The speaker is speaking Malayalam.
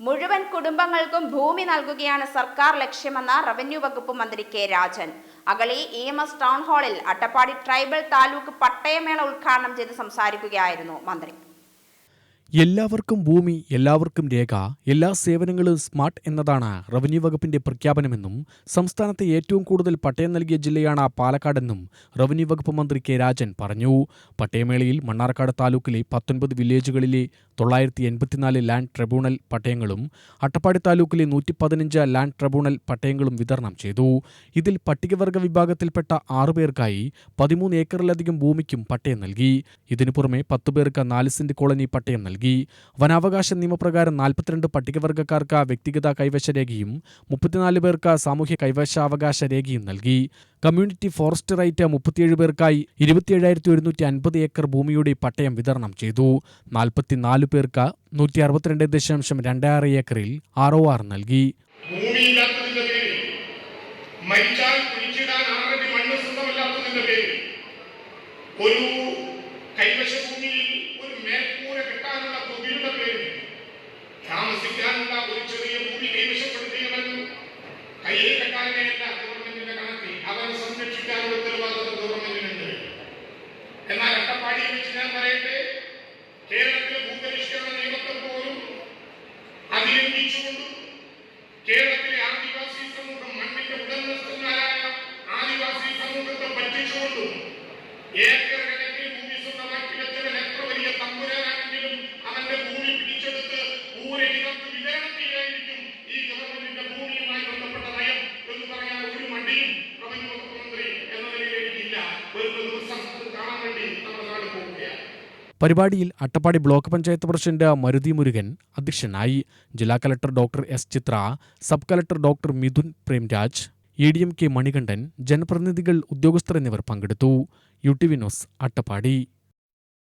മുഴുവൻ കുടുംബങ്ങൾക്കും ഭൂമി നൽകുകയാണ് സർക്കാർ ലക്ഷ്യമെന്ന് റവന്യൂ വകുപ്പ് മന്ത്രി K Rajan. Agali E M S town ഹാളിൽ അട്ടപ്പാടി ട്രൈബൽ താലൂക്ക് പട്ടയമേള ഉദ്ഘാടനം ചെയ്ത് സംസാരിക്കുകയായിരുന്നു മന്ത്രി. എല്ലാവർക്കും ഭൂമി എല്ലാവർക്കും രേഖ എല്ലാ സേവനങ്ങളും സ്മാർട്ട് എന്നതാണ് റവന്യൂ വകുപ്പിന്റെ പ്രഖ്യാപനമെന്നും സംസ്ഥാനത്തെ ഏറ്റവും കൂടുതൽ പട്ടയം നൽകിയ ജില്ലയാണ് പാലക്കാടെന്നും റവന്യൂ വകുപ്പ് മന്ത്രി കെ രാജൻ പറഞ്ഞു. പട്ടയമേളയിൽ മണ്ണാർക്കാട് താലൂക്കിലെ പത്തൊൻപത് വില്ലേജുകളിലെ തൊള്ളായിരത്തി എൺപത്തിനാല് ലാൻഡ് ട്രിബ്യൂണൽ പട്ടയങ്ങളും അട്ടപ്പാടി താലൂക്കിലെ നൂറ്റി പതിനഞ്ച് ലാൻഡ് ട്രിബ്യൂണൽ പട്ടയങ്ങളും വിതരണം ചെയ്തു. ഇതിൽ പട്ടികവർഗ വിഭാഗത്തിൽപ്പെട്ട ആറു പേർക്കായി പതിമൂന്ന് ഏക്കറിലധികം ഭൂമിക്കും പട്ടയം നൽകി. ഇതിനു പുറമെ പത്തു പേർക്ക് നാല് സെന്റ് കോളനി പട്ടയം നൽകി. വനാവകാശ നിയമപ്രകാരം നാൽപ്പത്തിരണ്ട് പട്ടികവർഗക്കാർക്ക് വ്യക്തിഗത കൈവശ രേഖയും മുപ്പത്തിനാല് പേർക്ക് സാമൂഹ്യ കൈവശാവകാശ രേഖയും നൽകി. കമ്മ്യൂണിറ്റി ഫോറസ്റ്റ് റൈറ്റ് മുപ്പത്തിയേഴ് പേർക്കായി ഇരുപത്തിയേഴായിരത്തി ഒരുന്നൂറ്റി അൻപത് ഏക്കർ ഭൂമിയുടെ പട്ടയം വിതരണം ചെയ്തു. നാൽപ്പത്തിനാല് പേർക്ക് നൂറ്റി അറുപത്തിരണ്ട് ദശാംശം രണ്ട് ആറ് ഏക്കറിൽ ആർ ഒ ആർ നൽകി. ഒരു കൈവശ ഭൂമിയിൽ ഒരു മേൽക്കൂര കെട്ടാനുള്ള തൊഴിലുടെ പേരിൽ താമസിക്കാനുള്ള ഒരു ചെറിയ ഭൂമി കൈവശപ്പെടുത്തിയവൻ കയ്യിൽ കെട്ടാനെയല്ല ഗവൺമെന്റിന്റെ കണക്കിൽ അവനെ സംരക്ഷിക്കാനുള്ള ഉത്തരവാദിത്വം ഗവൺമെന്റിനുണ്ട്. എന്നാൽ അട്ടപ്പാടിയിൽ വെച്ച് ഞാൻ പറയട്ടെ കേരളത്തിലെ ഭൂപരിഷ്കരണ നിയമത്തെ പോലും അതിലംഘിച്ചുകൊണ്ടും കേരളത്തിലെ ആദിവാസി സമൂഹം മണ്ണിന്റെ പരിപാടിയിൽ അട്ടപ്പാടി ബ്ലോക്ക് പഞ്ചായത്ത് പ്രസിഡന്റ് മരുതി മുരുകൻ അധ്യക്ഷനായി ജില്ലാ collector doctor S Chithra sub collector doctor Mithun Premraj A D M K Manikandan ജനപ്രതിനിധികൾ ഉദ്യോഗസ്ഥർ എന്നിവർ പങ്കെടുത്തു. U T V news Attappadi.